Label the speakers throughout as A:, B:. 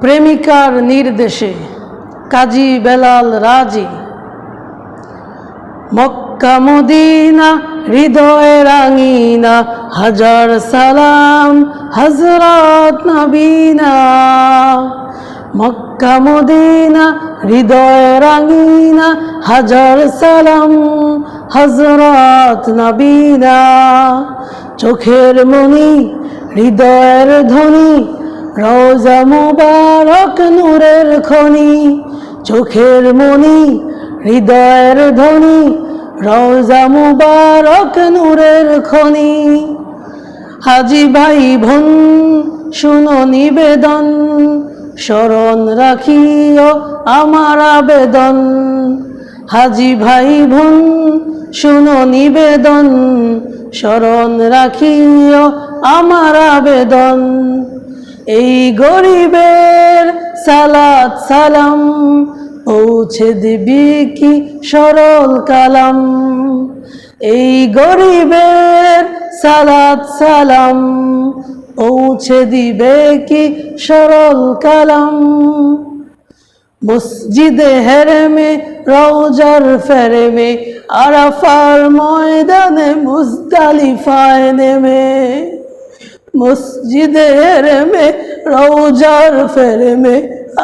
A: প্রেমিকার নির্দেশে কাজী বেলাল রাজি। মক্কা মদিনা হৃদয়ে রাঙিনা হাজার সালাম হজরত নবীনা। মক্কা মদিনা হৃদয়ে রাঙিনা হাজার সালাম হজরত নবীনা। চোখের মনি হৃদয়ের ধ্বনি রোজা মুবারক নূরের খনি, চোখের মনি হৃদয়ের ধ্বনি, রোজা মুবারক নূরের খনি। হাজি ভাই বোন, শুনো নিবেদন, স্মরণ রাখিও আমার আবেদন। হাজি ভাই বোন, শুনো নিবেদন, স্মরণ রাখিও আমার আবেদন। এই গরিবের সালাত সালাম, পৌঁছে দিবি কি সরল কালাম? এই গরিবের সালাত সালাম, পৌঁছে দিবে কি সরল কালাম? মসজিদে হেরেমে, রওজার ফেরেমে, আরাফার ময়দানে মুজদালিফায় নেমে। মসজিদে হেরেমে রওজার ফেরেমে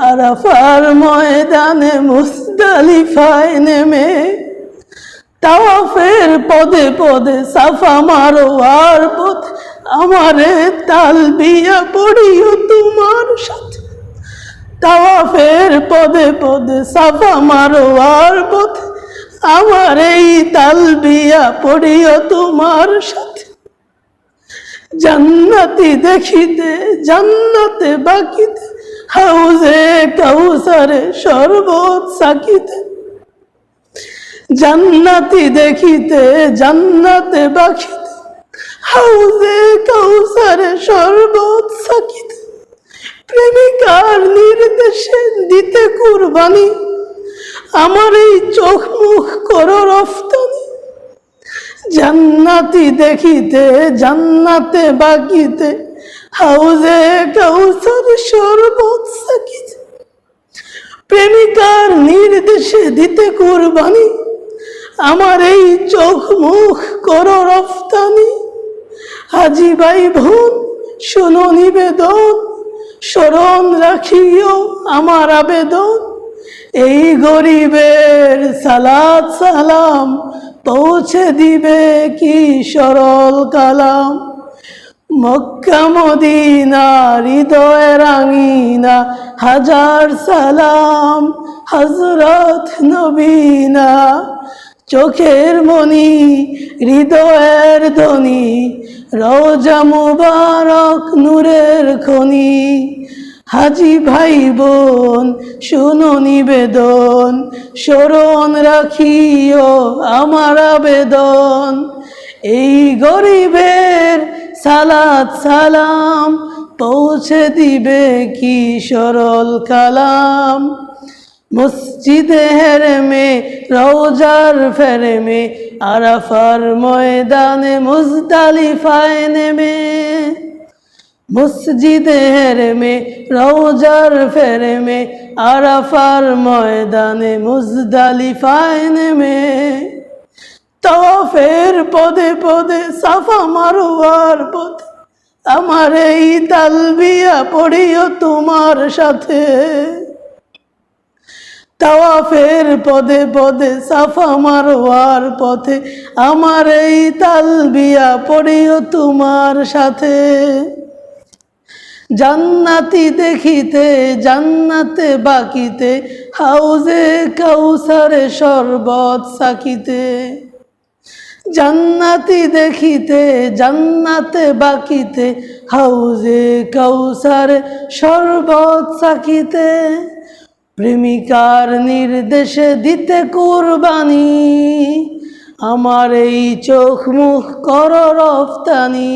A: আরাফার ময়দানে মুজদালিফায় নেমে। তাওয়াফের পদে পদে সাফা মারো আর পথ, আমারে তাল বিয়া পড়িও তোমার সাথে। তাওয়াফের পদে পদে সাফা মারো আর পথ আমার এই তাল বিয়া পড়িও তোমার সাথে। জান্নাতি দেখিতে, জান্নাতে বাকিতে, হাউজে কাউসারে শরবত সাকিতে। জান্নাতি দেখিতে, জান্নাতে বাকিতে, হাউজে কাউসারে সাকিতে। প্রেমিকার নির্দেশে দিতে কুরবানি, আমার এই চোখ মুখ করো রফতানি। জান্নাতি দেখিতে, জান্নাতে বাকিতে হাউজে কাউসার শরবত সাকিতে। প্রেমিকার নির্দেশে দিতে কুরবানি, আমার এই চোখ মুখ করো রফতানি। হাজি ভাই বোন, শোনো নিবেদন, স্মরণ রাখিও আমার আবেদন। এই গরিবের সালাত সালাম পৌঁছে দিবে কি সরল কালাম? মক্কা মদিনা হৃদয় রাঙিনা হাজার সালাম হজরত নবীনা। চোখের মনি, হৃদয়ের ধ্বনি রোজা মুবারক, নূরের খনি। হাজি ভাই বোন, শুনো নিবেদন, স্মরণ রাখিও আমার আবেদন। এই গরিবের সালাত সালাম পৌঁছে দিবে কি সরল কালাম। মসজিদে হেরেমে, রওজার ফেরেমে, আরাফার ময়দানে মুজদালিফায় নেমে। মসজিদে হেরেমে রওজার ফেরেমে আরাফার ময়দানে মুজদালিফায় নেমে তফের পদে পদে সাফা মারোয়ার পথে আমার এই তালবিয়া পড়িও তোমার সাথে। তাওয়াফের পদে পদে সাফা মারোয়ার পথে আমার এই তালবিয়া পড়িও তোমার সাথে। জান্নাতি দেখিতে, জান্নাতে বাকিতে, হাউজে কাউসারে শরবত সাকিতে। জান্নাতি দেখিতে, জান্নাতে বাকিতে, হাউজে কাউসারে শরবত সাকিতে। প্রেমিকার নির্দেশে দিতে কুরবানি, আমার এই চোখ মুখ কর রফতানি।